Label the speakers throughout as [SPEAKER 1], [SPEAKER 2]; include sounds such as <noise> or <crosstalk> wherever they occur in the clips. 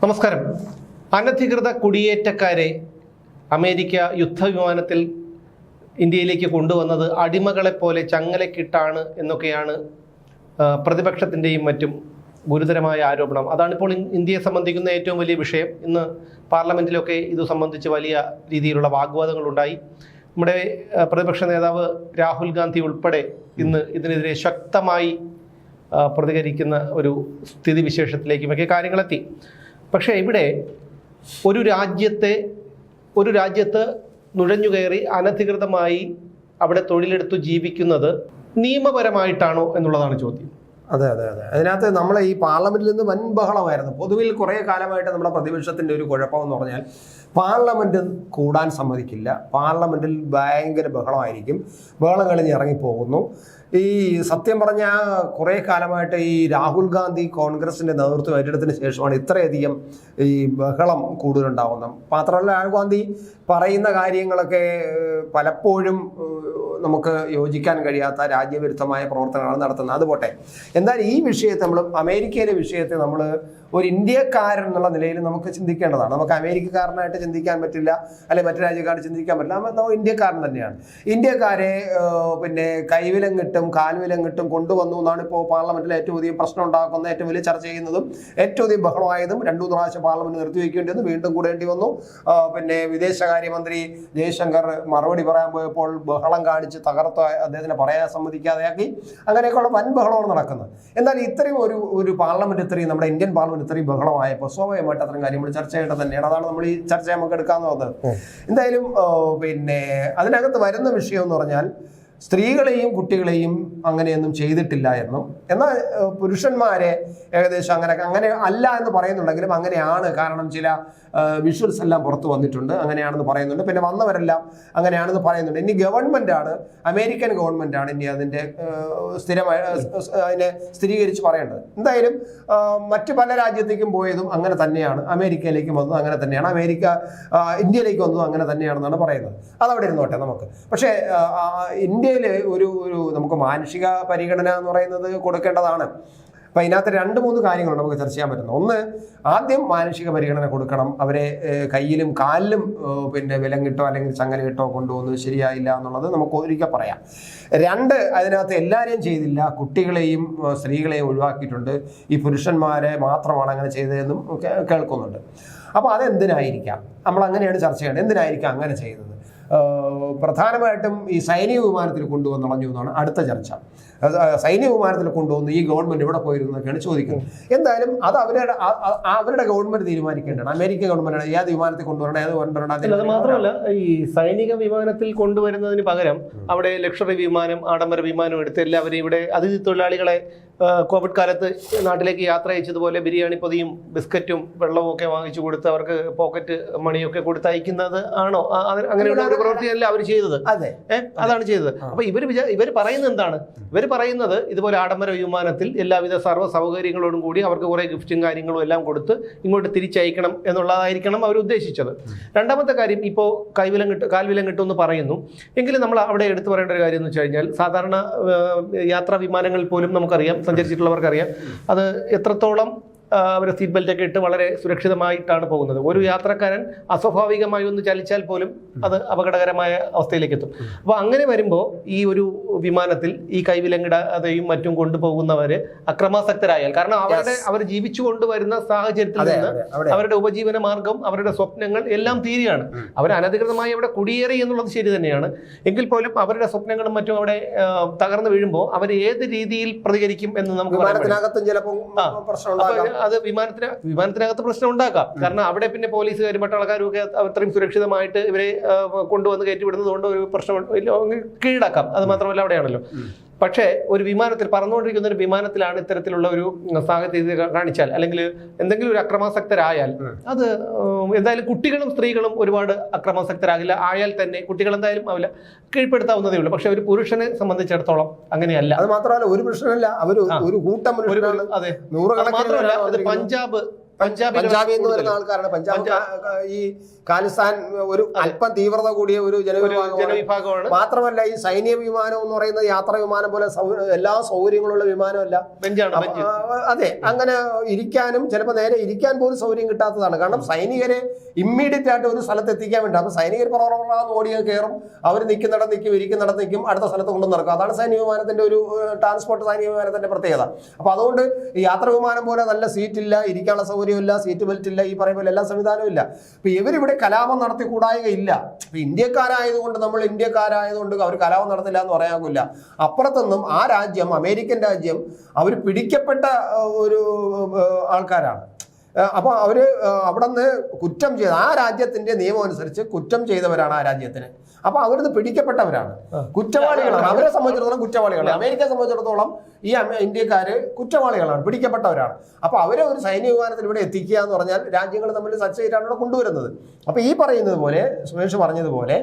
[SPEAKER 1] നമസ്കാരം. അനധികൃത കുടിയേറ്റക്കാരെ അമേരിക്ക യുദ്ധവിമാനത്തിൽ ഇന്ത്യയിലേക്ക് കൊണ്ടുവന്നത് അടിമകളെ പോലെ ചങ്ങലക്കിട്ടാണ് എന്നൊക്കെയാണ് പ്രതിപക്ഷത്തിന്റെയും മറ്റും ഗുരുതരമായ ആരോപണം. അതാണിപ്പോൾ ഇന്ത്യയെ സംബന്ധിക്കുന്ന ഏറ്റവും വലിയ വിഷയം. ഇന്ന് പാർലമെന്റിലൊക്കെ ഇത് സംബന്ധിച്ച് വലിയ രീതിയിലുള്ള വാഗ്വാദങ്ങളുണ്ടായി. നമ്മുടെ പ്രതിപക്ഷ നേതാവ് രാഹുൽ ഗാന്ധി ഉൾപ്പെടെ ഇന്ന് ഇതിനെതിരെ ശക്തമായി പ്രതികരിക്കുന്ന ഒരു സ്ഥിതിവിശേഷത്തിലേക്കുമൊക്കെ കാര്യങ്ങളെത്തി. പക്ഷേ ഇവിടെ ഒരു രാജ്യത്തെ ഒരു രാജ്യത്ത് നുഴഞ്ഞുകയറി അനധികൃതമായി അവിടെ തൊഴിലെടുത്തു ജീവിക്കുന്നത് നിയമപരമായിട്ടാണോ എന്നുള്ളതാണ് ചോദ്യം.
[SPEAKER 2] അതെ അതെ അതെ. അതിനകത്ത് നമ്മളെ ഈ പാർലമെന്റിൽ നിന്ന് വൻ ബഹളമായിരുന്നു പൊതുവിൽ കുറേ കാലമായിട്ട് നമ്മുടെ പ്രതിപക്ഷത്തിന്റെ ഒരു കുഴപ്പം എന്ന് പറഞ്ഞാൽ പാർലമെന്റ് കൂടാൻ സമ്മതിക്കില്ല. പാർലമെന്റിൽ ഭയങ്കര ബഹളമായിരിക്കും. ബഹളം കളിഞ്ഞ് ഇറങ്ങിപ്പോകുന്നു. ഈ സത്യം പറഞ്ഞ കുറേ കാലമായിട്ട് ഈ രാഹുൽ ഗാന്ധി കോൺഗ്രസിന്റെ നേതൃത്വം ഏറ്റെടുത്തതിന് ശേഷമാണ് ഇത്രയധികം ഈ ബഹളം കൂടുതലുണ്ടാവുന്നത്. മാത്രമല്ല രാഹുൽ ഗാന്ധി പറയുന്ന കാര്യങ്ങളൊക്കെ പലപ്പോഴും നമുക്ക് യോജിക്കാൻ കഴിയാത്ത രാജ്യവിരുദ്ധമായ പ്രവർത്തനങ്ങളാണ് നടത്തുന്നത്. അതുപോട്ടെ. എന്നാൽ ഈ വിഷയത്തെ നമ്മൾ അമേരിക്കയിലെ വിഷയത്തെ നമ്മൾ ഒരു ഇന്ത്യക്കാരൻ എന്നുള്ള നിലയിൽ നമുക്ക് ചിന്തിക്കേണ്ടതാണ്. നമുക്ക് അമേരിക്കക്കാരനായിട്ട് ചിന്തിക്കാൻ പറ്റില്ല അല്ലെ മറ്റു രാജ്യക്കാരെ ചിന്തിക്കാൻ പറ്റില്ല. നമ്മൾ ഇന്ത്യക്കാരൻ തന്നെയാണ്. ഇന്ത്യക്കാരെ പിന്നെ കൈവിലം കിട്ടും കാൽവിലം കിട്ടും കൊണ്ടുവന്നു എന്നാണ് ഇപ്പോൾ പാർലമെന്റിൽ ഏറ്റവും അധികം പ്രശ്നം ഉണ്ടാക്കുന്ന ഏറ്റവും വലിയ ചർച്ച ചെയ്യുന്നതും ഏറ്റവും അധികം ബഹളമായതും രണ്ടു പ്രാവശ്യം പാർലമെന്റ് നിർത്തിവെക്കേണ്ടി വന്നു വീണ്ടും കൂടേണ്ടി വന്നു. പിന്നെ വിദേശകാര്യമന്ത്രി ജയശങ്കർ മറുപടി പറയാൻ പോയപ്പോൾ ബഹളം കാണിച്ച് തകർത്ത അദ്ദേഹത്തിനെ പറയാൻ സമ്മതിക്കാതെയാക്കി. അങ്ങനെയൊക്കെയുള്ള വൻ ബഹളമാണ് നടക്കുന്നത്. എന്നാൽ ഇത്രയും ഒരു ഒരു പാർലമെന്റ് ഇത്രയും നമ്മുടെ ഇന്ത്യൻ പാർലമെന്റ് ഇത്രയും ബഹളമായപ്പോൾ സ്വാഭാവികമായിട്ട് അത്തരം കാര്യം നമ്മൾ ചർച്ച ചെയ്യേണ്ടത് തന്നെയാണ്. അതാണ് നമ്മൾ ഈ ചർച്ച നമുക്ക് എടുക്കാന്ന് പറഞ്ഞത് എന്തായാലും പിന്നെ അതിനകത്ത് വരുന്ന വിഷയം എന്ന് പറഞ്ഞാൽ സ്ത്രീകളെയും കുട്ടികളെയും അങ്ങനെയൊന്നും ചെയ്തിട്ടില്ല എന്നും. എന്നാൽ പുരുഷന്മാരെ ഏകദേശം അങ്ങനെ അങ്ങനെ അല്ല എന്ന് പറയുന്നുണ്ടെങ്കിലും അങ്ങനെയാണ്. കാരണം ചില വിഷ്വൽസ് എല്ലാം പുറത്തു വന്നിട്ടുണ്ട്. അങ്ങനെയാണെന്ന് പറയുന്നുണ്ട്. പിന്നെ വന്നവരെല്ലാം അങ്ങനെയാണെന്ന് പറയുന്നുണ്ട്. ഇനി ഗവൺമെന്റ് ആണ് അമേരിക്കൻ ഗവൺമെന്റ് ആണ് ഇനി അതിന്റെ സ്ഥിരമായ അതിനെ സ്ഥിരീകരിച്ച് പറയേണ്ടത്. എന്തായാലും മറ്റ് പല രാജ്യത്തേക്കും പോയതും അങ്ങനെ തന്നെയാണ്. അമേരിക്കയിലേക്ക് വന്നതും അങ്ങനെ തന്നെയാണ്. അമേരിക്ക ഇന്ത്യയിലേക്ക് വന്നതും അങ്ങനെ തന്നെയാണെന്നാണ് പറയുന്നത്. അതവിടെ ഇരുന്നോട്ടെ നമുക്ക്. പക്ഷേ ഇന്ത്യയിലെ ഒരു ഒരു നമുക്ക് മാനുഷിക പരിഗണന എന്ന് പറയുന്നത് കൊടുക്കേണ്ടതാണ്. അപ്പം ഇതിനകത്ത് രണ്ട് മൂന്ന് കാര്യങ്ങളുണ്ട് നമുക്ക് ചർച്ച ചെയ്യാൻ പറ്റുന്നത്. ഒന്ന് ആദ്യം മാനുഷിക പരിഗണന കൊടുക്കണം. അവരെ കയ്യിലും കാലിലും പിന്നെ വിലങ്ങിട്ടോ അല്ലെങ്കിൽ ചങ്ങല കിട്ടോ കൊണ്ടുപോകുന്നത് ശരിയായില്ല എന്നുള്ളത് നമുക്ക് ഒരിക്കൽ പറയാം. രണ്ട് അതിനകത്ത് എല്ലാവരെയും ചെയ്തില്ല. കുട്ടികളെയും സ്ത്രീകളെയും ഒഴിവാക്കിയിട്ടുണ്ട്. ഈ പുരുഷന്മാരെ മാത്രമാണ് അങ്ങനെ ചെയ്തതെന്നും കേൾക്കുന്നുണ്ട്. അപ്പോൾ അതെന്തിനായിരിക്കാം? നമ്മൾ അങ്ങനെയാണ് ചർച്ച ചെയ്യേണ്ടത്. എന്തിനായിരിക്കാം അങ്ങനെ ചെയ്തത് പ്രധാനമായിട്ടും ഈ സൈനിക വിമാനത്തിൽ കൊണ്ടുവന്ന് കളഞ്ഞു എന്നാണ് അടുത്ത ചർച്ച. സൈനിക വിമാനത്തിൽ കൊണ്ടുവന്ന് ഈ ഗവൺമെന്റ് ഇവിടെ പോയിരുന്നു എന്നൊക്കെയാണ് ചോദിക്കുന്നത്. എന്തായാലും അത് അവരുടെ അവരുടെ ഗവൺമെന്റ് തീരുമാനിക്കേണ്ടതാണ്. അമേരിക്ക ഗവൺമെന്റ് ഏത് വിമാനത്തിൽ കൊണ്ടുവരണം ഏത് കൊണ്ടുവരണം
[SPEAKER 1] അത് മാത്രമല്ല ഈ സൈനിക വിമാനത്തിൽ കൊണ്ടുവരുന്നതിന് പകരം അവിടെ ലക്ഷറി വിമാനം ആഡംബര വിമാനം എടുത്ത് എല്ലാവരെയും ഇവിടെ അതിഥി തൊഴിലാളികളെ കോവിഡ് കാലത്ത് നാട്ടിലേക്ക് യാത്ര അയച്ചതുപോലെ ബിരിയാണി പൊതിയും ബിസ്ക്കറ്റും വെള്ളവും ഒക്കെ വാങ്ങിച്ചു കൊടുത്ത് അവർക്ക് പോക്കറ്റ് മണിയൊക്കെ കൊടുത്ത് അയക്കുന്നത് ആണോ? അങ്ങനെയുള്ള ഒരു പ്രവൃത്തിയല്ല അവർ ചെയ്തത്.
[SPEAKER 2] അതെ.
[SPEAKER 1] അതാണ് ചെയ്തത്. അപ്പൊ ഇവർ ഇവർ പറയുന്നത് എന്താണ്? ഇവർ പറയുന്നത് ഇതുപോലെ ആഡംബര വിമാനത്തിൽ എല്ലാവിധ സർവ സൗകര്യങ്ങളോടും കൂടി അവർക്ക് കുറെ ഗിഫ്റ്റും കാര്യങ്ങളും എല്ലാം കൊടുത്ത് ഇങ്ങോട്ട് തിരിച്ചയക്കണം എന്നുള്ളതായിരിക്കണം അവർ ഉദ്ദേശിച്ചത്. രണ്ടാമത്തെ കാര്യം ഇപ്പോൾ കൈവിലം കിട്ടും കാൽവിലം കിട്ടും എന്ന് പറയുന്നു. എങ്കിലും നമ്മൾ അവിടെ എടുത്തു പറയേണ്ട ഒരു കാര്യം എന്ന് വെച്ച് കഴിഞ്ഞാൽ സാധാരണ യാത്രാ വിമാനങ്ങളിൽ പോലും നമുക്കറിയാം. സഞ്ചരിച്ചിട്ടുള്ളവർക്കറിയാം. അത് എത്രത്തോളം അവർ സീറ്റ് ബെൽറ്റ് ഒക്കെ ഇട്ട് വളരെ സുരക്ഷിതമായിട്ടാണ് പോകുന്നത്. ഒരു യാത്രക്കാരൻ അസ്വാഭാവികമായി ഒന്ന് ചലിച്ചാൽ പോലും അത് അപകടകരമായ അവസ്ഥയിലേക്ക് എത്തും അപ്പോൾ അങ്ങനെ വരുമ്പോൾ ഈ ഒരു വിമാനത്തിൽ ഈ കൈവിലങ്ങിടാതെയും മറ്റും കൊണ്ടുപോകുന്നവര് അക്രമാസക്തരായാൽ കാരണം അവരുടെ അവർ ജീവിച്ചു കൊണ്ടുവരുന്ന സാഹചര്യത്തിൽ നിന്ന് അവരുടെ ഉപജീവന മാർഗം അവരുടെ സ്വപ്നങ്ങൾ എല്ലാം തീരുകയാണ് അവർ അനധികൃതമായി അവിടെ കുടിയേറി എന്നുള്ളത് ശരി തന്നെയാണ്. എങ്കിൽ പോലും അവരുടെ സ്വപ്നങ്ങളും മറ്റും അവിടെ തകർന്നു വീഴുമ്പോൾ അവർ ഏത് രീതിയിൽ പ്രതികരിക്കും എന്ന് നമുക്ക് പറയാൻ അത് വിമാനത്തിന് വിമാനത്തിനകത്ത് പ്രശ്നം ഉണ്ടാക്കാം. കാരണം അവിടെ പിന്നെ പോലീസുകാരും പട്ടാളക്കാരും ഒക്കെ അത്രയും സുരക്ഷിതമായിട്ട് ഇവരെ കൊണ്ടുവന്ന് കയറ്റി കൊണ്ട് ഒരു പ്രശ്നം കീഴടക്കാം. അത് മാത്രമല്ല അവിടെയാണല്ലോ. പക്ഷേ ഒരു വിമാനത്തിൽ പറന്നുകൊണ്ടിരിക്കുന്ന ഒരു വിമാനത്തിലാണ് ഇത്തരത്തിലുള്ള ഒരു സാഹചര്യം കാണിച്ചാൽ. അല്ലെങ്കിൽ എന്തെങ്കിലും ഒരു അക്രമാസക്തരായാൽ അത് എന്തായാലും കുട്ടികളും സ്ത്രീകളും ഒരുപാട് അക്രമാസക്തരാകില്ല. ആയാൽ തന്നെ കുട്ടികൾ എന്തായാലും ആവില്ല കീഴ്പ്പെടുത്താവുന്നതേ ഉള്ളൂ. പക്ഷെ ഒരു പുരുഷനെ സംബന്ധിച്ചിടത്തോളം അങ്ങനെയല്ല.
[SPEAKER 2] അത് മാത്രമല്ല ഒരു പ്രശ്നമല്ല അവർ. ഒരു കൂട്ടം
[SPEAKER 1] അതെ. മാത്രമല്ല
[SPEAKER 2] വന്നിരിക്കുന്നത്.
[SPEAKER 1] പഞ്ചാബ് പഞ്ചാബിൽ പറയുന്ന
[SPEAKER 2] ആൾക്കാരാണ്. പഞ്ചാബ് ഈ ഖാലിസ്ഥാൻ ഒരു അല്പം തീവ്രത കൂടിയ ഒരു ജനവിഭാഗമാണ്. മാത്രമല്ല ഈ സൈനിക വിമാനം എന്ന് പറയുന്നത് യാത്രാ വിമാനം പോലെ എല്ലാ സൗകര്യങ്ങളുള്ള വിമാനമല്ല. അതെ അങ്ങനെ ഇരിക്കാനും ചിലപ്പോൾ നേരെ ഇരിക്കാൻ പോലും സൗകര്യം കിട്ടാത്തതാണ്. കാരണം സൈനികരെ ഇമ്മീഡിയറ്റ് ആയിട്ട് ഒരു സ്ഥലത്ത് എത്തിക്കാൻ വേണ്ടി. അപ്പൊ സൈനികർ പ്രവർത്തനം ഓടിയ കയറും അവർ നിൽക്കുന്നിടത്ത് നിൽക്കും ഇരിക്കുന്നിടത്ത് നിൽക്കും അടുത്ത സ്ഥലത്ത് കൊണ്ടു നടക്കും. അതാണ് സൈനിക വിമാനത്തിന്റെ ഒരു ട്രാൻസ്പോർട്ട് സൈനിക വിമാനത്തിന്റെ പ്രത്യേകത. അപ്പൊ അതുകൊണ്ട് യാത്രാ വിമാനം പോലെ നല്ല സീറ്റ് ഇല്ല ഇരിക്കാനുള്ള സൗകര്യമില്ല സീറ്റ് ബെൽറ്റ് ഇല്ല ഈ പറയുമ്പോൾ എല്ലാ സംവിധാനവും ഇല്ല. അപ്പൊ ഇവരിവിടെ കലാപം നടത്തി അപ്പോൾ ഇന്ത്യക്കാരായതുകൊണ്ട് നമ്മൾ ഇന്ത്യക്കാരായതുകൊണ്ട് അവർ കലാപം നടത്തില്ല എന്ന് പറയാനില്ല. അപ്പുറത്തൊന്നും ആ രാജ്യം അമേരിക്കൻ രാജ്യം അവർ പിടിക്കപ്പെട്ട ഒരു ആൾക്കാരാണ്. അപ്പോൾ അവർ അവിടെ നിന്ന് കുറ്റം ചെയ്ത ആ രാജ്യത്തിന്റെ നിയമം അനുസരിച്ച് കുറ്റം ചെയ്തവരാണ് ആ രാജ്യത്തിന്. അപ്പൊ അവരിത് പിടിക്കപ്പെട്ടവരാണ്. കുറ്റവാളികളാണ്. അവരെ സംബന്ധിച്ചിടത്തോളം കുറ്റവാളികളാണ്. അമേരിക്കയെ സംബന്ധിച്ചിടത്തോളം ഈ ഇന്ത്യക്കാര് കുറ്റവാളികളാണ് പിടിക്കപ്പെട്ടവരാണ്. അപ്പൊ അവരെ ഒരു സൈനിക വിമാനത്തിൽ ഇവിടെ എത്തിക്കുക എന്ന് പറഞ്ഞാൽ രാജ്യങ്ങൾ തമ്മിൽ ചർച്ച ചെയ്തിട്ടാണ് ഇവിടെ കൊണ്ടുവരുന്നത്. അപ്പൊ ഈ പറയുന്നത് പോലെ സുരേഷ് പറഞ്ഞതുപോലെ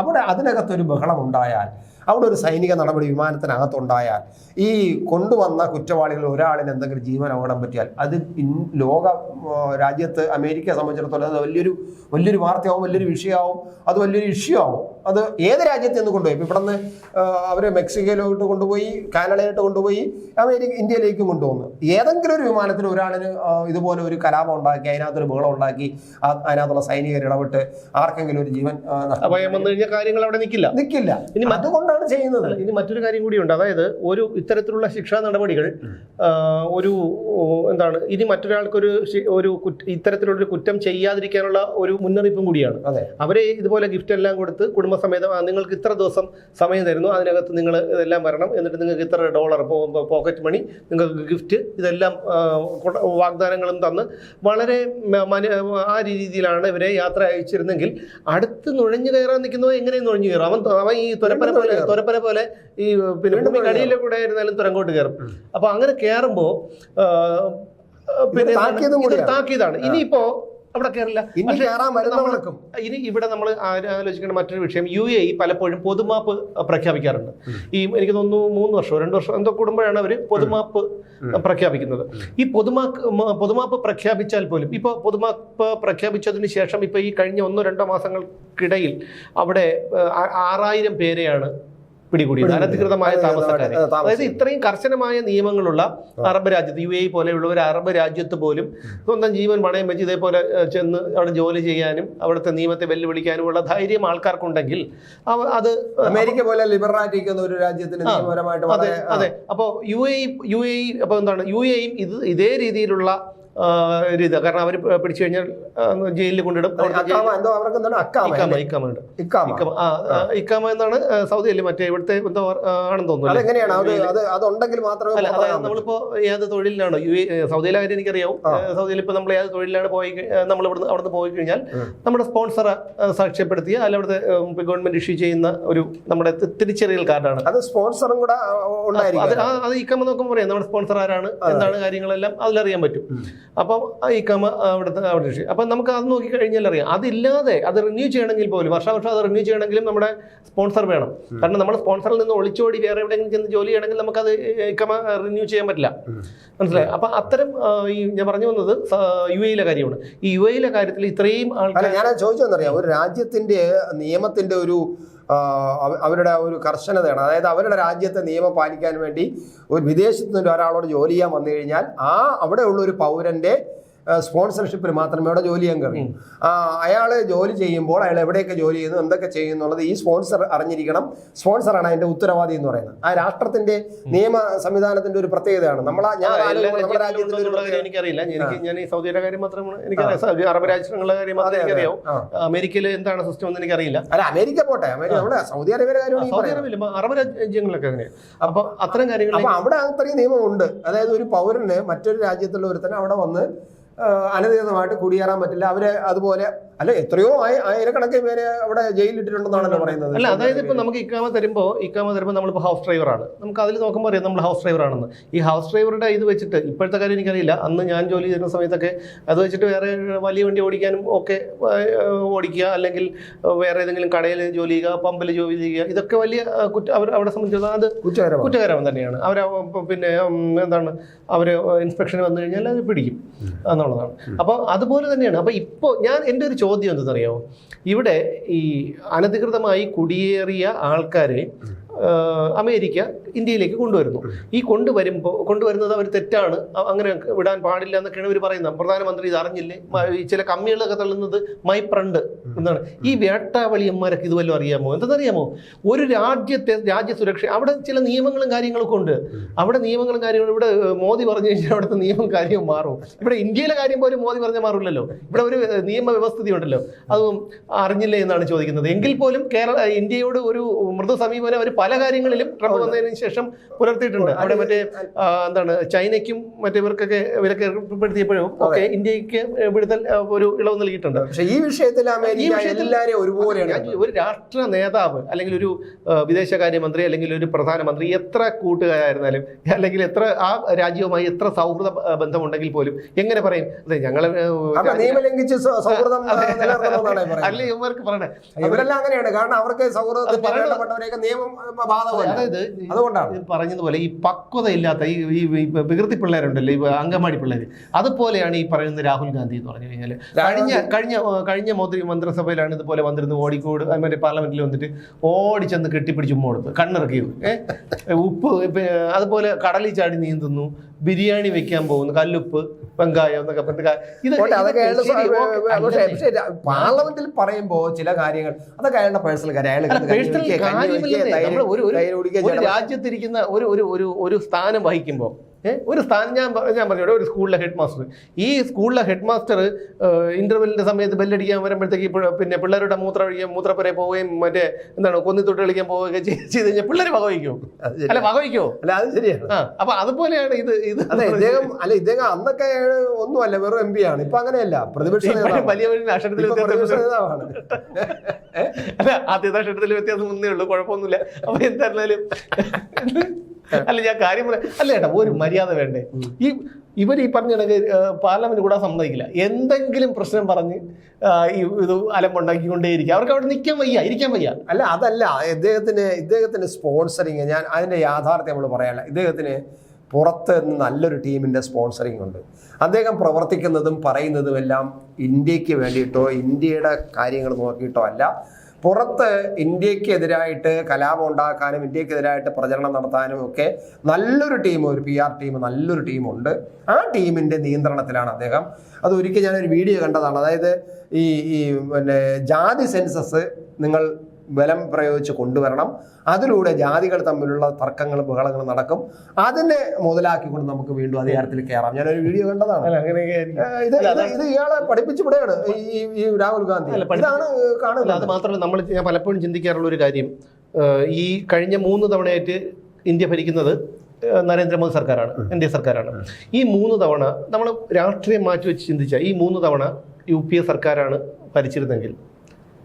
[SPEAKER 2] അവിടെ അതിനകത്തൊരു ബഹളം ഉണ്ടായാൽ അവിടെ ഒരു സൈനിക നടപടി വിമാനത്തിനകത്തുണ്ടായാൽ ഈ കൊണ്ടുവന്ന കുറ്റവാളികൾ ഒരാളിന് എന്തെങ്കിലും ജീവൻ അപകടം പറ്റിയാൽ അത് ലോക രാജ്യത്ത് അമേരിക്കയെ സംബന്ധിച്ചിടത്തോളം അത് വലിയൊരു വലിയൊരു വാർത്തയാവും വലിയൊരു വിഷയമാവും അത് വലിയൊരു ഇഷ്യൂ ആവും. അത് ഏത് രാജ്യത്ത് നിന്ന് കൊണ്ടുപോയി? ഇപ്പം ഇവിടെ നിന്ന് അവർ മെക്സിക്കോയിലോട്ട് കൊണ്ടുപോയി കാനഡയിലോട്ട് കൊണ്ടുപോയി അമേരിക്ക ഇന്ത്യയിലേക്കും കൊണ്ടുവന്നു. ഏതെങ്കിലും ഒരു വിമാനത്തിൽ ഒരാളിന് ഇതുപോലെ ഒരു കലാപം ഉണ്ടാക്കി അതിനകത്തൊരു ബഹളം ഉണ്ടാക്കി അതിനകത്തുള്ള സൈനികർ ഇടപെട്ട് ആർക്കെങ്കിലും ഒരു ജീവൻ നഷ്ടപ്പെട്ടു.
[SPEAKER 1] വന്നു കഴിഞ്ഞാൽ കാര്യങ്ങൾ അവിടെ നിൽക്കില്ല.
[SPEAKER 2] നിൽക്കില്ല.
[SPEAKER 1] ഇനി മറ്റ്
[SPEAKER 2] അതുകൊണ്ടാണ് ചെയ്യുന്നത്.
[SPEAKER 1] ഇനി മറ്റൊരു കാര്യം കൂടിയുണ്ട്. അതായത് ഒരു ഇത്തരത്തിലുള്ള ശിക്ഷാ നടപടികൾ ഒരു എന്താണ് ഇനി മറ്റൊരാൾക്കൊരു ഒരു ഇത്തരത്തിലുള്ള കുറ്റം ചെയ്യാതിരിക്കാനുള്ള ഒരു മുന്നറിയിപ്പും കൂടിയാണ്. അവരെ ഇതുപോലെ ഗിഫ്റ്റ് എല്ലാം കൊടുത്ത് കുടുംബസമേതം നിങ്ങൾക്ക് ഇത്ര ദിവസം സമയം തരുന്നു അതിനകത്ത് നിങ്ങൾ ഇതെല്ലാം വരണം എന്നിട്ട് നിങ്ങൾക്ക് ഇത്ര ഡോളർ പോക്കറ്റ് മണി നിങ്ങൾക്ക് ഗിഫ്റ്റ് ഇതെല്ലാം വാഗ്ദാനങ്ങളും തന്ന് വളരെ ആ രീതിയിലാണ് ഇവരെ യാത്ര അയച്ചിരുന്നെങ്കിൽ അടുത്ത് നുഴഞ്ഞു കയറാൻ നിൽക്കുന്നത് എങ്ങനെയും നുഴഞ്ഞു കയറും. അവൻ അവൻ ഈ
[SPEAKER 2] തുരപ്പര
[SPEAKER 1] പോലെ. തുരപ്പന പോലെ ഈ പിന്നെ
[SPEAKER 2] ഭൂമി
[SPEAKER 1] കടിയിലെ കൂടെ ആയിരുന്നാലും തുരങ്കോട്ട് കയറും. അപ്പൊ അങ്ങനെ കയറുമ്പോൾ പിന്നെ
[SPEAKER 2] താക്കിയതാണ്.
[SPEAKER 1] താക്കീതാണ്. ഇനിയിപ്പോ അവിടെ കയറില്ല.
[SPEAKER 2] ഇനി
[SPEAKER 1] ഇവിടെ നമ്മൾ ആലോചിക്കേണ്ട മറ്റൊരു വിഷയം യു എ പലപ്പോഴും പൊതുമാപ്പ് പ്രഖ്യാപിക്കാറുണ്ട്. ഈ എനിക്ക് തോന്നുന്നു മൂന്ന് വർഷം രണ്ട് വർഷം എന്തോ കൂടുമ്പോഴാണ് അവർ പൊതുമാപ്പ് പ്രഖ്യാപിക്കുന്നത്. ഈ പൊതുമാക്ക് പൊതുമാപ്പ് പ്രഖ്യാപിച്ചാൽ പോലും ഇപ്പോൾ പൊതുമാപ്പ് പ്രഖ്യാപിച്ചതിന് ശേഷം ഇപ്പോൾ ഈ കഴിഞ്ഞ ഒന്നോ രണ്ടോ മാസങ്ങൾക്കിടയിൽ അവിടെ ആറായിരം പേരെയാണ് പിടികൂടിയത്. അനധികൃതമായ താമസക്കാരെ. അതായത് ഇത്രയും കർശനമായ നിയമങ്ങളുള്ള അറബ് രാജ്യത്ത് യു എ പോലെയുള്ള ഒരു അറബ് രാജ്യത്ത് പോലും സ്വന്തം ജീവൻ പണയം വെച്ച് ഇതേപോലെ ചെന്ന് അവിടെ ജോലി ചെയ്യാനും അവിടുത്തെ നിയമത്തെ വെല്ലുവിളിക്കാനും ഉള്ള ധൈര്യം ആൾക്കാർക്കുണ്ടെങ്കിൽ അത്
[SPEAKER 2] അമേരിക്ക പോലെ ഒരു രാജ്യത്തിന്
[SPEAKER 1] ആ,
[SPEAKER 2] നിയമപരമായിട്ട്
[SPEAKER 1] അതെ അതെ. അപ്പോൾ യു എ യു എ അപ്പോൾ എന്താണ്? യു എയും ഇത് ഇതേ രീതിയിലുള്ള ഒരു കാരണം അവർ പിടിച്ചു കഴിഞ്ഞാൽ ജയിലിൽ കൊണ്ടിടും. ഇക്കാമ എന്നാണ് സൗദി അല്ലേ മറ്റേ ഇവിടുത്തെ എന്തോ ആണെന്ന് തോന്നുന്നു അല്ലേ? അതായത് നമ്മളിപ്പോ ഏത് തൊഴിലിലാണോ യു എ സൗദിയിലെ കാര്യം എനിക്കറിയാവും. സൗദിയിൽ ഇപ്പൊ നമ്മൾ ഏത് തൊഴിലാണ് പോയി നമ്മൾ ഇവിടുന്ന് അവിടുന്ന് പോയി കഴിഞ്ഞാൽ നമ്മുടെ സ്പോൺസർ സാക്ഷ്യപ്പെടുത്തിയ അല്ല അവിടുത്തെ ഗവൺമെന്റ് ഇഷ്യൂ ചെയ്യുന്ന ഒരു നമ്മുടെ തിരിച്ചറിയൽ കാർഡാണ്.
[SPEAKER 2] അത് സ്പോൺസറും കൂടെ
[SPEAKER 1] അത് ഇക്കാമ നോക്കുമ്പോൾ പറയാം നമ്മുടെ സ്പോൺസർ ആരാണ് എന്താണ് കാര്യങ്ങളെല്ലാം അതിലറിയാൻ പറ്റും. അപ്പം ഈ കമ അവിടുത്തെ അവിടെ അപ്പം നമുക്ക് അത് നോക്കി കഴിഞ്ഞാൽ അറിയാം. അതില്ലാതെ അത് റിന്യൂ ചെയ്യണമെങ്കിൽ പോലും വർഷാവർഷം അത് റിന്യൂ ചെയ്യണമെങ്കിലും നമ്മുടെ സ്പോൺസർ വേണം. കാരണം നമ്മൾ സ്പോൺസറിൽ നിന്ന് ഒളിച്ചോടി വേറെ എവിടെയെങ്കിലും ചെന്ന് ജോലി ചെയ്യണമെങ്കിൽ നമുക്കത് കമ റിന്യൂ ചെയ്യാൻ പറ്റില്ല. മനസ്സിലായി? അപ്പം അത്തരം ഈ ഞാൻ പറഞ്ഞു വന്നത് യു എയിലെ കാര്യമാണ്. ഈ യു എയിലെ കാര്യത്തിൽ ഇത്രയും ആൾക്കാർ
[SPEAKER 2] ഞാൻ ചോദിച്ചതെന്നറിയാം ഒരു രാജ്യത്തിന്റെ നിയമത്തിന്റെ ഒരു അവരുടെ ഒരു കർശനതയാണ്. അതായത് അവരുടെ രാജ്യത്തെ നിയമം പാലിക്കാൻ വേണ്ടി ഒരു വിദേശത്ത് നിന്ന് ഒരാളോട് ജോലി ചെയ്യാൻ വന്നു കഴിഞ്ഞാൽ ആ അവിടെയുള്ള ഒരു പൗരന്റെ സ്പോൺസർഷിപ്പിൽ മാത്രമേ അവിടെ ജോലി ചെയ്യാൻ കഴിയൂ. അയാൾ ജോലി ചെയ്യുമ്പോൾ അയാൾ എവിടെയൊക്കെ ജോലി ചെയ്യുന്നു എന്തൊക്കെ ചെയ്യുന്നു എന്നുള്ളത് ഈ സ്പോൺസർ അറിഞ്ഞിരിക്കണം. സ്പോൺസറാണ് അതിന്റെ ഉത്തരവാദി എന്ന് പറയുന്നത്. ആ രാഷ്ട്രത്തിന്റെ നിയമ സംവിധാനത്തിന്റെ ഒരു പ്രത്യേകതയാണ്. നമ്മൾ ഞാൻ നമ്മുടെ രാജ്യത്തിന്റെ ഒരു
[SPEAKER 1] എനിക്കറിയില്ല. എനിക്ക് ഞാൻ ഈ സൗദിയുടെ കാര്യം മാത്രമാണ് എനിക്ക് സൗദി അറബ് രാജ്യങ്ങളുടെ കാര്യം മാത്രമേ
[SPEAKER 2] അതെ.
[SPEAKER 1] അമേരിക്കയിൽ എന്താണ് സിസ്റ്റം എന്ന് എനിക്കറിയില്ല.
[SPEAKER 2] അല്ല അമേരിക്ക പോട്ടെ. നമ്മുടെ സൗദി അറേബ്യയുടെ കാര്യമാണ്
[SPEAKER 1] സൗദി അറേബ്യയില്ല അറബ് രാജ്യങ്ങളിലൊക്കെ അങ്ങനെയാണ് അപ്പൊ അത്തരം കാര്യങ്ങൾ
[SPEAKER 2] അവിടെ അത്രയും നിയമമുണ്ട്. അതായത് ഒരു പൗരന് മറ്റൊരു രാജ്യത്തുള്ള ഒരുത്തന് അവിടെ വന്ന് അനധികൃതമായിട്ട് കുടിയേറാൻ പറ്റില്ല. അവർ അതുപോലെ അല്ല എത്രയോ ആയി- ആയിരക്കണക്കിന് പേര് അവിടെ ജയിലിട്ടിട്ടുണ്ടെന്നാണല്ലോ പറയുന്നത്.
[SPEAKER 1] അല്ല അതായത് ഇപ്പൊ നമുക്ക് ഇക്കാമ തരുമ്പോൾ ഇക്കാമ തരുമ്പോൾ നമ്മളിപ്പോൾ ഹൗസ് ഡ്രൈവർ ആണ്. നമുക്ക് അതിൽ നോക്കുമ്പോൾ അറിയാം നമ്മൾ ഹൗസ് ഡ്രൈവർ ആണെന്ന്. ഈ ഹൗസ് ഡ്രൈവറുടെ ഇത് വെച്ചിട്ട് ഇപ്പോഴത്തെ കാര്യം എനിക്കറിയില്ല. അന്ന് ഞാൻ ജോലി ചെയ്യുന്ന സമയത്തൊക്കെ അത് വെച്ചിട്ട് വേറെ വലിയ വണ്ടി ഓടിക്കാനും ഒക്കെ ഓടിക്കുക അല്ലെങ്കിൽ വേറെ ഏതെങ്കിലും കടയിൽ ജോലി ചെയ്യുക പമ്പിൽ ജോലി ചെയ്യുക ഇതൊക്കെ വലിയ കുറ്റ അവർ അവിടെ സംബന്ധിച്ചിടത്തോളം അത്
[SPEAKER 2] കുറ്റകരമാണ്.
[SPEAKER 1] കുറ്റകരം തന്നെയാണ്. അവർ പിന്നെ എന്താണ് അവർ ഇൻസ്പെക്ഷൻ വന്നു കഴിഞ്ഞാൽ അത് പിടിക്കും. എന്നുള്ളതാണ്. അപ്പോൾ അതുപോലെ തന്നെയാണ്. അപ്പോൾ ഇപ്പോൾ ഞാൻ എന്റെ ഒരു ചോദ്യം എന്തെന്നറിയാമോ ഇവിടെ ഈ അനധികൃതമായി കുടിയേറിയ ആൾക്കാരെ അമേരിക്ക ഇന്ത്യയിലേക്ക് കൊണ്ടുവരുന്നു. ഈ കൊണ്ടുവരുമ്പോൾ കൊണ്ടുവരുന്നത് അവർ തെറ്റാണ്. അങ്ങനെ വിടാൻ പാടില്ല എന്നൊക്കെയാണ് ഇവർ പറയുന്നത്. പ്രധാനമന്ത്രി ഇത് അറിഞ്ഞില്ലേ? ചില കമ്മികളൊക്കെ തള്ളുന്നത് മൈ ഫ്രണ്ട് എന്നാണ്. ഈ വേട്ടാവളിയന്മാരൊക്കെ ഇത് വല്ലതും അറിയാമോ? എന്തെന്നറിയാമോ? ഒരു രാജ്യത്തെ രാജ്യ സുരക്ഷ അവിടെ ചില നിയമങ്ങളും കാര്യങ്ങളൊക്കെ ഉണ്ട്. അവിടെ നിയമങ്ങളും കാര്യങ്ങളും ഇവിടെ മോദി പറഞ്ഞു കഴിഞ്ഞാൽ അവിടുത്തെ നിയമം കാര്യവും മാറും. ഇവിടെ ഇന്ത്യയിലെ കാര്യം പോലും മോദി പറഞ്ഞാൽ മാറില്ലല്ലോ ഇവിടെ ഒരു നിയമവ്യവസ്ഥിതി ഉണ്ടല്ലോ അതും അറിഞ്ഞില്ലേ എന്നാണ് ചോദിക്കുന്നത്. എങ്കിൽ പോലും കേരള ഇന്ത്യയോട് ഒരു മൃദു സമീപനം അവർ പല കാര്യങ്ങളിലും ട്രംപ് വന്നതിന് ശേഷം പുലർത്തിയിട്ടുണ്ട്. അവിടെ മറ്റേ എന്താണ് ചൈനയ്ക്കും മറ്റേവർക്കൊക്കെ വിലക്ക് ഏർപ്പെടുത്തിയപ്പോഴും ഒക്കെ ഇന്ത്യയ്ക്ക് വിടുതൽ ഒരു ഇളവ് നൽകിയിട്ടുണ്ട്.
[SPEAKER 2] പക്ഷേ ഈ വിഷയത്തിൽ
[SPEAKER 1] ഈ വിഷയത്തിൽ
[SPEAKER 2] ഒരുപോലെയാണ്
[SPEAKER 1] ഒരു രാഷ്ട്ര നേതാവ് അല്ലെങ്കിൽ ഒരു വിദേശകാര്യമന്ത്രി അല്ലെങ്കിൽ ഒരു പ്രധാനമന്ത്രി എത്ര കൂട്ടുകാരായിരുന്നാലും അല്ലെങ്കിൽ എത്ര ആ രാജ്യവുമായി എത്ര സൗഹൃദ ബന്ധമുണ്ടെങ്കിൽ പോലും എങ്ങനെ പറയും? അതെ ഞങ്ങൾ
[SPEAKER 2] ലംഘിച്ച് സൗഹൃദം
[SPEAKER 1] അല്ലെ ഇവർക്ക് പറയണേ.
[SPEAKER 2] ഇവരെല്ലാം അങ്ങനെയാണ്. കാരണം അവർക്ക് സൗഹൃദത്തിൽ നിയമം ബാധകമല്ല.
[SPEAKER 1] അതായത്
[SPEAKER 2] അതുകൊണ്ടാണ്.
[SPEAKER 1] പറഞ്ഞതുപോലെ ഈ പക്വത ഇല്ലാത്ത ഈ ഈ വികൃതി പിള്ളേരുണ്ടല്ലോ ഈ അങ്കമാടി പിള്ളേർ അതുപോലെയാണ് ഈ പറയുന്നത് രാഹുൽ ഗാന്ധി എന്ന് പറഞ്ഞു കഴിഞ്ഞാൽ കഴിഞ്ഞ കഴിഞ്ഞ കഴിഞ്ഞ മന്ത്രി മന്ത്രിസഭയിലാണ് ഇതുപോലെ വന്നിരുന്നത്. ഓടിക്കോട് മറ്റേ പാർലമെന്റിൽ വന്നിട്ട് ഓടിച്ചെന്ന് കെട്ടിപ്പിടിച്ച് ഉമ്മ കൊടുത്ത്. കണ്ണിറക്കിയത് ഏഹ് ഉപ്പ് അതുപോലെ കടലിൽ ചാടി നീന്തുന്നു. ബിരിയാണി വെക്കാൻ പോകുന്നു. കല്ലുപ്പ് വെങ്കായം എന്നൊക്കെ പറഞ്ഞിട്ട്
[SPEAKER 2] പാർലമെന്റിൽ പറയുമ്പോ ചില കാര്യങ്ങൾ അതൊക്കെ അയാളുടെ പേഴ്സണൽ കാര്യം. അയാൾ
[SPEAKER 1] രാജ്യത്തിരിക്കുന്ന ഒരു ഒരു ഒരു ഒരു സ്ഥാനം വഹിക്കുമ്പോൾ ഒരു സ്ഥാനം ഞാൻ ഞാൻ പറഞ്ഞു ഒരു സ്കൂളിലെ ഹെഡ് മാസ്റ്റർ ഈ സ്കൂളിലെ ഹെഡ് മാസ്റ്റർ ഇന്റർവെല്ലിന്റെ സമയത്ത് ബെല്ലടിക്കാൻ വരുമ്പോഴത്തേക്ക് ഇപ്പോൾ പിന്നെ പിള്ളേരുടെ മൂത്ര ഒഴിക്കുകയും മൂത്രപ്പുരയിൽ പോവുകയും മറ്റേ എന്താണ് കൊന്നിത്തൊട്ട് കളിക്കാൻ പോവുകയൊക്കെ ചെയ്ത് കഴിഞ്ഞാൽ പിള്ളേർ വകവയ്ക്കോ. അല്ല വകവയ്ക്കോ?
[SPEAKER 2] അല്ല അത് ശരിയാണ്.
[SPEAKER 1] ആ അപ്പൊ അതുപോലെയാണ് ഇത് ഇത്.
[SPEAKER 2] അല്ല ഇദ്ദേഹം അല്ല ഇദ്ദേഹം അന്നൊക്കെ ഒന്നുമല്ല വെറും എം പി ആണ്. ഇപ്പൊ അങ്ങനെയല്ല പ്രതിപക്ഷ.
[SPEAKER 1] വലിയ അക്ഷരത്തിൽ
[SPEAKER 2] നേതാവാണ്.
[SPEAKER 1] അല്ല ആദ്യത്തെ അക്ഷരത്തിൽ വ്യത്യാസം ഒന്നേ ഉള്ളൂ കുഴപ്പമൊന്നുമില്ല. അപ്പൊ എന്തായിരുന്നാലും <laughs> അല്ല ഞാൻ കാര്യം പറയാം. അല്ല ചേട്ടാ ഒരു മര്യാദ വേണ്ടേ? ഈ ഇവർ ഈ പറഞ്ഞ പാർലമെന്റ് കൂടാൻ സമ്മതിക്കില്ല. എന്തെങ്കിലും പ്രശ്നം പറഞ്ഞ് ഈ ഇത് അലമ്പുണ്ടാക്കിക്കൊണ്ടേയിരിക്കും അവർക്ക് അവിടെ നിൽക്കാൻ വയ്യ ഇരിക്കാൻ വയ്യ.
[SPEAKER 2] അല്ല അതല്ല ഇദ്ദേഹത്തിന് ഇദ്ദേഹത്തിന് സ്പോൺസറിങ് ഞാൻ അതിന്റെ യാഥാർത്ഥ്യം നമ്മൾ പറയാനല്ല. ഇദ്ദേഹത്തിന് പുറത്ത് നിന്ന് നല്ലൊരു ടീമിന്റെ സ്പോൺസറിങ് ഉണ്ട്. അദ്ദേഹം പ്രവർത്തിക്കുന്നതും പറയുന്നതും എല്ലാം ഇന്ത്യയ്ക്ക് വേണ്ടിയിട്ടോ ഇന്ത്യയുടെ കാര്യങ്ങൾ നോക്കിയിട്ടോ അല്ല പുറത്ത് ഇന്ത്യക്കെതിരായിട്ട് കലാപം ഉണ്ടാക്കാനും ഇന്ത്യക്കെതിരായിട്ട് പ്രചരണം നടത്താനും ഒക്കെ നല്ലൊരു ടീം ഒരു പി ആർ ടീം നല്ലൊരു ടീമുണ്ട്. ആ ടീമിന്റെ നിയന്ത്രണത്തിലാണ് അദ്ദേഹം. അത് ഒരിക്കൽ ഞാനൊരു വീഡിയോ കണ്ടതാണ്. അതായത് ഈ ഈ പിന്നെ ജാതി സെൻസസ് നിങ്ങൾ ബലം പ്രയോഗിച്ച് കൊണ്ടുവരണം. അതിലൂടെ ജാതികൾ തമ്മിലുള്ള തർക്കങ്ങളും ബഹളങ്ങളും നടക്കും. അതിനെ മുതലാക്കിക്കൊണ്ട് നമുക്ക് വീണ്ടും അധികാരത്തിൽ കയറാം. ഞാനൊരു വീഡിയോ കണ്ടതാണ്. ഇത് ഇത് ഇയാളെ പഠിപ്പിച്ചു വിടുകയാണ് ഈ രാഹുൽ ഗാന്ധി. ഇതാണ് കാണുന്നത്.
[SPEAKER 1] അത് മാത്രമല്ല നമ്മൾ ഞാൻ പലപ്പോഴും ചിന്തിക്കാറുള്ള ഒരു കാര്യം. ഈ കഴിഞ്ഞ മൂന്ന് തവണയായിട്ട് ഇന്ത്യ ഭരിക്കുന്നത് നരേന്ദ്രമോദി സർക്കാരാണ് എൻ ഡി എ സർക്കാരാണ്. ഈ മൂന്ന് തവണ നമ്മൾ രാഷ്ട്രീയം മാറ്റി വെച്ച് ചിന്തിച്ചാൽ ഈ മൂന്ന് തവണ യു പി എ സർക്കാരാണ് ഭരിച്ചിരുന്നെങ്കിൽ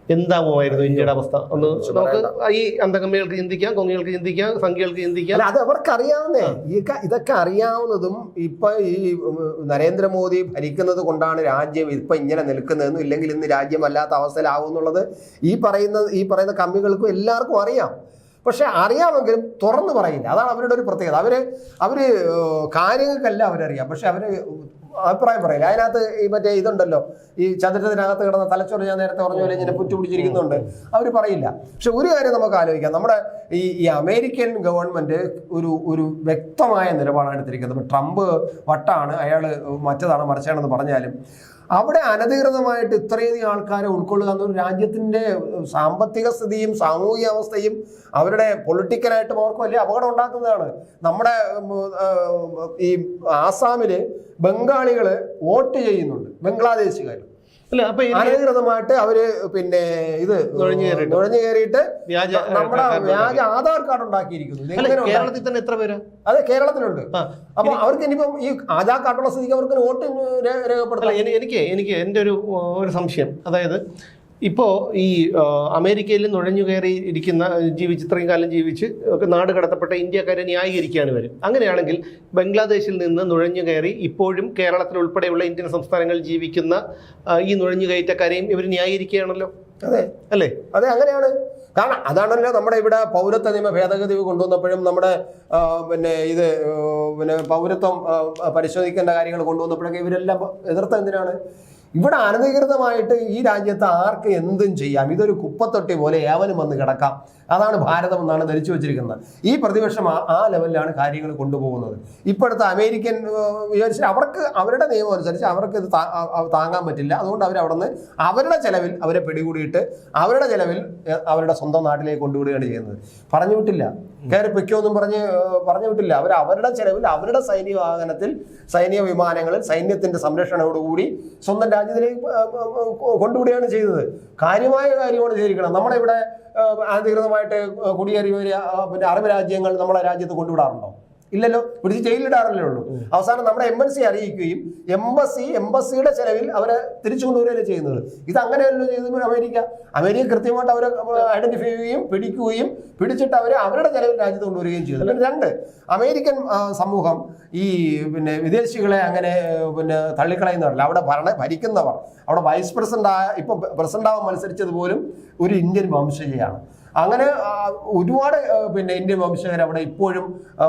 [SPEAKER 1] എന്താവുമായിരുന്നു ഇന്ത്യയുടെ അവസ്ഥ? ഒന്ന് നമുക്ക് ഈ അന്തകമ്മികൾക്ക് ചിന്തിക്കാം കൊങ്ങികൾക്ക് ചിന്തിക്കാം സംഖ്യകൾക്ക് ചിന്തിക്കാം.
[SPEAKER 2] അത് അവർക്ക് അറിയാവുന്നേ ഈ ഇതൊക്കെ അറിയാവുന്നതും ഇപ്പൊ ഈ നരേന്ദ്രമോദി ഭരിക്കുന്നത് കൊണ്ടാണ് രാജ്യം ഇപ്പൊ ഇങ്ങനെ നിൽക്കുന്നതെന്നും ഇല്ലെങ്കിൽ ഇന്ന് രാജ്യമല്ലാത്ത അവസ്ഥയിലാവും എന്നുള്ളത് ഈ പറയുന്ന ഈ പറയുന്ന കമ്മികൾക്കും എല്ലാവർക്കും അറിയാം. പക്ഷെ അറിയാമെങ്കിലും തുറന്നു പറയില്ല അതാണ് അവരുടെ ഒരു പ്രത്യേകത. അവർ അവർ കാര്യങ്ങൾക്കല്ല അവരറിയാം. പക്ഷെ അവർ അഭിപ്രായം പറയില്ല. അതിനകത്ത് ഈ മറ്റേ ഇതുണ്ടല്ലോ. ഈ ചതുരത്തിനകത്ത് കിടന്ന തലച്ചോറ് ഞാൻ നേരത്തെ പറഞ്ഞ പോലെ ഇങ്ങനെ പുറ്റു പിടിച്ചിരിക്കുന്നുണ്ട്. അവർ പറയില്ല. പക്ഷെ ഒരു കാര്യം നമുക്ക് ആലോചിക്കാം. നമ്മുടെ ഈ ഈ അമേരിക്കൻ ഗവൺമെന്റ് ഒരു ഒരു വ്യക്തമായ നിലപാടാണ് എടുത്തിരിക്കുന്നത്. ട്രംപ് വട്ടാണ് അയാൾ മറ്റതാണ് മറിച്ചാണെന്ന് പറഞ്ഞാലും അവിടെ അനധികൃതമായിട്ട് ഇത്രയധികം ആൾക്കാരെ ഉൾക്കൊള്ളുക എന്നൊരു രാജ്യത്തിന്റെ സാമ്പത്തിക സ്ഥിതിയും സാമൂഹിക അവസ്ഥയും അവരുടെ പൊളിറ്റിക്കലായിട്ടും അവർക്ക് വലിയ അപകടം ഉണ്ടാക്കുന്നതാണ്. നമ്മുടെ ഈ ആസാമിൽ ബംഗാളികൾ വോട്ട് ചെയ്യുന്നുണ്ട് ബംഗ്ലാദേശുകാർ അനധികൃതമായിട്ട് അവർ പിന്നെ ഇത്
[SPEAKER 1] നുഴഞ്ഞു കയറിയിട്ട്.
[SPEAKER 2] നമ്മുടെ വ്യാജ ആധാർ കാർഡ് ഉണ്ടാക്കിയിരിക്കുന്നു?
[SPEAKER 1] കേരളത്തിൽ തന്നെ എത്ര പേര്?
[SPEAKER 2] അതെ കേരളത്തിലുണ്ട്. അപ്പൊ അവർക്ക് ഇനിയിപ്പം ഈ ആധാർ കാർഡുള്ള സ്ഥിതിക്ക് അവർക്ക് വോട്ട് രേഖപ്പെടുത്താം
[SPEAKER 1] എനിക്ക് എനിക്ക് എന്റെ ഒരു ഒരു സംശയം. അതായത് ഇപ്പോൾ ഈ അമേരിക്കയിൽ നുഴഞ്ഞു കയറി ഇരിക്കുന്ന ജീവിച്ച് ഇത്രയും കാലം ജീവിച്ച് ഒക്കെ നാട് കടത്തപ്പെട്ട ഇന്ത്യക്കാരെ ന്യായീകരിക്കുകയാണ് ഇവർ അങ്ങനെയാണെങ്കിൽ ബംഗ്ലാദേശിൽ നിന്ന് നുഴഞ്ഞു കയറി ഇപ്പോഴും കേരളത്തിൽ ഉൾപ്പെടെയുള്ള ഇന്ത്യൻ സംസ്ഥാനങ്ങളിൽ ജീവിക്കുന്ന ഈ നുഴഞ്ഞു കയറ്റക്കാരെയും ഇവർ ന്യായീകരിക്കുകയാണല്ലോ?
[SPEAKER 2] അതെ.
[SPEAKER 1] അല്ലേ?
[SPEAKER 2] അതെ അങ്ങനെയാണ്. കാരണം അതാണല്ലോ നമ്മുടെ ഇവിടെ പൗരത്വ നിയമ ഭേദഗതി കൊണ്ടുവന്നപ്പോഴും നമ്മുടെ പിന്നെ ഇത് പിന്നെ പൗരത്വം പരിശോധിക്കേണ്ട കാര്യങ്ങൾ കൊണ്ടുവന്നപ്പോഴൊക്കെ ഇവരെല്ലാം എതിർത്ത എന്തിനാണ്? ഇവിടെ അനധികൃതമായിട്ട് ഈ രാജ്യത്ത് ആർക്ക് എന്തും ചെയ്യാം. ഇതൊരു കുപ്പത്തൊട്ടി പോലെ ഏവനും വന്ന് കിടക്കാം. അതാണ് ഭാരതം എന്നാണ് ധരിച്ചു വെച്ചിരിക്കുന്നത്. ഈ പ്രതിപക്ഷം ആ- ലെവലിലാണ് കാര്യങ്ങൾ കൊണ്ടുപോകുന്നത്. ഇപ്പോഴത്തെ അമേരിക്കൻ വിചാരിച്ച് അവർക്ക് അവരുടെ നിയമം അനുസരിച്ച് അവർക്ക് ഇത് താങ്ങാൻ പറ്റില്ല. അതുകൊണ്ട് അവർ അവിടെ നിന്ന് അവരുടെ ചെലവിൽ അവരെ പിടികൂടിയിട്ട് അവരുടെ ചെലവിൽ അവരുടെ സ്വന്തം നാട്ടിലേക്ക് കൊണ്ടുവിടുകയാണ് ചെയ്യുന്നത്. പറഞ്ഞു വിട്ടില്ല. കയറി പൊയ്ക്കോന്നും പറഞ്ഞ് പറഞ്ഞു വിട്ടില്ല. അവർ അവരുടെ ചെലവിൽ അവരുടെ സൈനിക വാഹനത്തിൽ സൈനിക വിമാനങ്ങളിൽ സൈന്യത്തിന്റെ സംരക്ഷണയോടുകൂടി സ്വന്തം രാജ്യത്തിലേക്ക് കൊണ്ടുവിടുകയാണ് ചെയ്തത്. കാര്യമായ കാര്യമാണ് ചെയ്തിരിക്കണം നമ്മുടെ ഇവിടെ അനധികൃതമായിട്ട് കുടിയേറിയവർ പിന്നെ അറബ് രാജ്യങ്ങൾ നമ്മളെ രാജ്യത്ത് കൊണ്ടുവിടാറുണ്ടോ? ഇല്ലല്ലോ. പിടിച്ച് ജയിലിടാറല്ലേ ഉള്ളൂ. അവസാനം നമ്മുടെ എം എൻ സി അറിയിക്കുകയും എംബസി എംബസിയുടെ ചെലവിൽ അവരെ തിരിച്ചു കൊണ്ടുവരികയല്ലേ ചെയ്യുന്നത്. ഇത് അങ്ങനെയല്ലോ ചെയ്തത് അമേരിക്ക. അമേരിക്ക കൃത്യമായിട്ട് അവരെ ഐഡന്റിഫൈ ചെയ്യുകയും പിടിക്കുകയും പിടിച്ചിട്ട് അവരെ അവരുടെ ചെലവിൽ രാജ്യത്ത് കൊണ്ടുവരികയും ചെയ്തു. പിന്നെ രണ്ട് അമേരിക്കൻ സമൂഹം ഈ പിന്നെ വിദേശികളെ അങ്ങനെ പിന്നെ തള്ളിക്കളയുന്നവരല്ല. അവിടെ ഭരണ ഭരിക്കുന്നവർ. അവിടെ വൈസ് പ്രസിഡന്റ് ആ ഇപ്പൊ പ്രസിഡന്റ് ആവാൻ മത്സരിച്ചത് പോലും ഒരു ഇന്ത്യൻ വംശജയാണ്. അങ്ങനെ ഒരുപാട് പിന്നെ ഇന്ത്യൻ വംശജർ അവിടെ ഇപ്പോഴും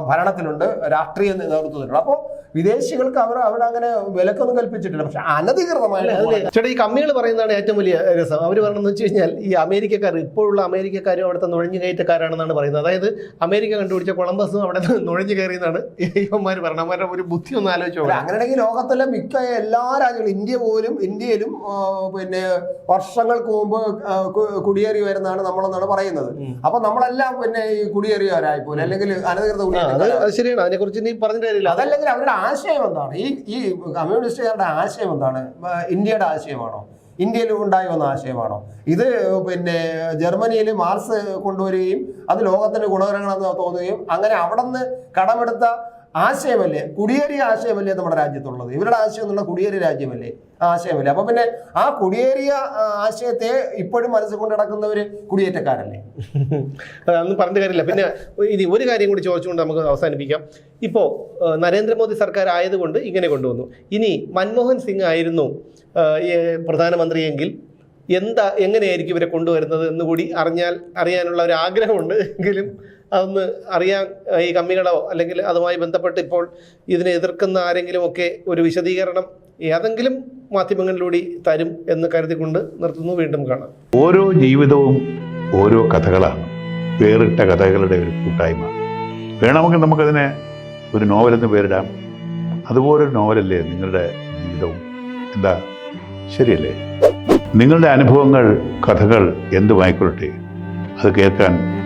[SPEAKER 2] ഭരണത്തിലുണ്ട് രാഷ്ട്രീയ നേതൃത്വത്തിലുണ്ട്. അപ്പോൾ വിദേശികൾക്ക് അവർ അവിടെ അങ്ങനെ വിലക്കൊന്നും കൽപ്പിച്ചിട്ടില്ല. പക്ഷെ അനധികൃതമായിട്ട്
[SPEAKER 1] ചേട്ടാ ഈ കമ്മികൾ പറയുന്നതാണ് ഏറ്റവും വലിയ രസം. അവർ പറയണമെന്ന് വെച്ച് കഴിഞ്ഞാൽ ഈ അമേരിക്കക്കാർ ഇപ്പോഴുള്ള അമേരിക്കക്കാരും അവിടുത്തെ നുഴഞ്ഞു കയറ്റക്കാരാണെന്നാണ് പറയുന്നത്. അതായത് അമേരിക്ക കണ്ടുപിടിച്ച കൊളംബസും അവിടെ നുഴഞ്ഞു കയറിയെന്നാണ് ഇവന്മാർ പറഞ്ഞത്. അവരുടെ ഒരു ബുദ്ധി ഒന്ന് ആലോചിച്ചു.
[SPEAKER 2] അങ്ങനെയാണെങ്കിൽ ലോകത്തിലെ മിക്ക എല്ലാ രാജ്യങ്ങളും ഇന്ത്യ പോലും ഇന്ത്യയിലും പിന്നെ വർഷങ്ങൾക്ക് മുമ്പ് കുടിയേറി വരുന്നതാണ് നമ്മളെന്നാണ് പറയുന്നത്. അപ്പൊ നമ്മളെല്ലാം പിന്നെ ഈ കുടിയേറിയവരായി പോലെ അല്ലെങ്കിൽ അനധികൃത കുടിയേറി
[SPEAKER 1] ശരിയാണ്. അതിനെക്കുറിച്ച് നീ പറഞ്ഞിട്ട്
[SPEAKER 2] അതല്ലെങ്കിൽ അവരുടെ ആശയം എന്താണ്? ഈ ഈ കമ്മ്യൂണിസ്റ്റുകാരുടെ ആശയം എന്താണ്? ഇന്ത്യയുടെ ആശയമാണോ? ഇന്ത്യയിൽ ഉണ്ടായി വന്ന ആശയമാണോ? ഇത് പിന്നെ ജർമ്മനിയിൽ മാർസ് കൊണ്ടുവരികയും അത് ലോകത്തിന് ഗുണകരങ്ങളെന്ന് തോന്നുകയും അങ്ങനെ അവിടെ നിന്ന് കടമെടുത്ത ആശയമല്ലേ? കുടിയേറിയ ആശയമല്ലേ നമ്മുടെ രാജ്യത്തുള്ളത്? ഇവരുടെ ആശയം എന്നുള്ള കുടിയേറിയ രാജ്യമല്ലേ? ആശയമല്ലേ. അപ്പൊ പിന്നെ ആ കുടിയേറിയ ആശയത്തെ ഇപ്പോഴും മനസ്സിൽ കൊണ്ട് നടക്കുന്നവര് കുടിയേറ്റക്കാരല്ലേ? <laughs>
[SPEAKER 1] അതൊന്നും പറഞ്ഞ കാര്യമില്ല. പിന്നെ ഇനി ഒരു കാര്യം കൂടി ചോദിച്ചുകൊണ്ട് നമുക്ക് അവസാനിപ്പിക്കാം. ഇപ്പോ നരേന്ദ്രമോദി സർക്കാർ ആയതുകൊണ്ട് ഇങ്ങനെ കൊണ്ടുവന്നു. ഇനി മൻമോഹൻ സിംഗ് ആയിരുന്നു പ്രധാനമന്ത്രിയെങ്കിൽ എന്താ എങ്ങനെയായിരിക്കും ഇവരെ കൊണ്ടുവരുന്നത് എന്നുകൂടി അറിഞ്ഞാൽ അറിയാനുള്ള ഒരു ആഗ്രഹമുണ്ട് എങ്കിലും അതൊന്ന് അറിയാൻ ഈ കമ്മികളോ അല്ലെങ്കിൽ അതുമായി ബന്ധപ്പെട്ട് ഇപ്പോൾ ഇതിനെ എതിർക്കുന്ന ആരെങ്കിലും ഒക്കെ ഒരു വിശദീകരണം ഏതെങ്കിലും മാധ്യമങ്ങളിലൂടെ തരും എന്ന് കരുതിക്കൊണ്ട് നിർത്തുന്നു. വീണ്ടും കാണാം.
[SPEAKER 3] ഓരോ ജീവിതവും ഓരോ കഥകളാണ്. വേറിട്ട കഥകളുടെ ഒരു കൂട്ടായ്മ. വേണമെങ്കിൽ നമുക്കതിനെ ഒരു നോവലെന്ന് പേരിടാം. അതുപോലൊരു നോവലല്ലേ നിങ്ങളുടെ ജീവിതവും? എന്താ? ശരിയല്ലേ? നിങ്ങളുടെ അനുഭവങ്ങൾ കഥകൾ എന്തുമായിക്കൊള്ളട്ടെ? അത് കേൾക്കാൻ